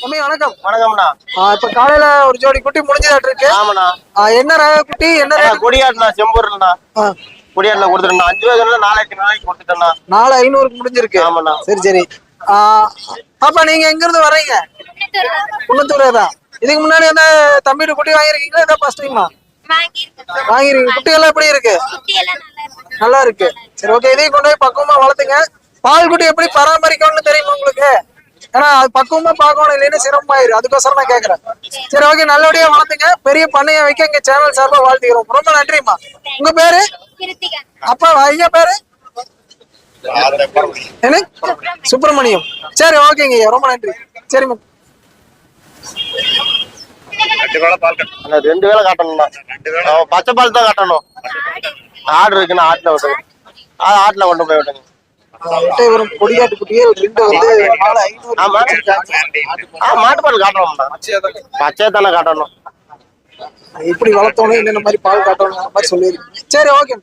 தம்பி வணக்கம். வணக்கம்ண்ணா. இப்ப காலையில ஒரு ஜோடி குட்டி முடிஞ்சதாட்டு இருக்கு ஆமாண்ணா என்ன ரக குட்டி என்ன கொடியாட்டுண்ணா செம்பூர்லண்ணா கொடியாட்டுல கொடுத்துட்டேண்ணா அஞ்சு ரூபாய்க்கு நாளைக்கு நாளைக்கு கொடுத்துட்டேண்ணா. நாலு ஐநூறுக்கு முடிஞ்சிருக்கு. ஆமாண்ணா. சரி சரி. பாப்பா நீங்க எங்க இருந்து வர்றீங்க? குன்னத்தூர் தான்? இதுக்கு முன்னாடி அந்த தம்பிட்டு குட்டி வாங்கிருக்கீங்களா இதான் ஃபர்ஸ்ட் டைமா வாங்கிருக்கீங்க குட்டி எல்லாம் எப்படி இருக்கு? நல்லா இருக்கு. சரி ஓகே இதையும் கொண்டு போய் பக்குவமா வளர்த்துங்க. பால் குட்டி எப்படி பராமரிக்கணும்னு தெரியுமா உங்களுக்கு? ஏன்னா அது பக்குவமா பார்க்கணும் இல்லைன்னு சிரமமாயிரும் அதுக்கோசரம் நான் கேக்குறேன். சரி ஓகே நல்லபடியா வளர்த்துங்க. பெரிய பண்ணைய வைக்க எங்க சேனல் சார்பா வாழ்த்துக்கிறோம் ரொம்ப நன்றிம்மா. உங்க பேரு? அப்பா ஐயா பேரு? என்ன? சுப்பிரமணியம். சரி ஓகேங்க ஐயா. ரொம்ப நன்றி. சரிம்மா அண்ணா, ரெண்டு வேளை காட்டணும்ண்ணா. ஆ, பச்சை பால் தான் காட்டணும். ஆடு இருக்குண்ணா ஆட்டுல விட்டுங்க ஆட்டுல கொண்டு போய் விட்டுங்க எட்டயபுரம் கொடியாட்டு குட்டியே ரெண்டு வந்து மாட்டுப்பால் காட்டணும்ண்ணா பச்சையை தானே காட்டணும். எப்படி வளர்த்தோணும் என்னென்ன மாதிரி பால் காட்டணும் மாதிரி சொல்லியிருக்கீங்க. சரி ஓகே.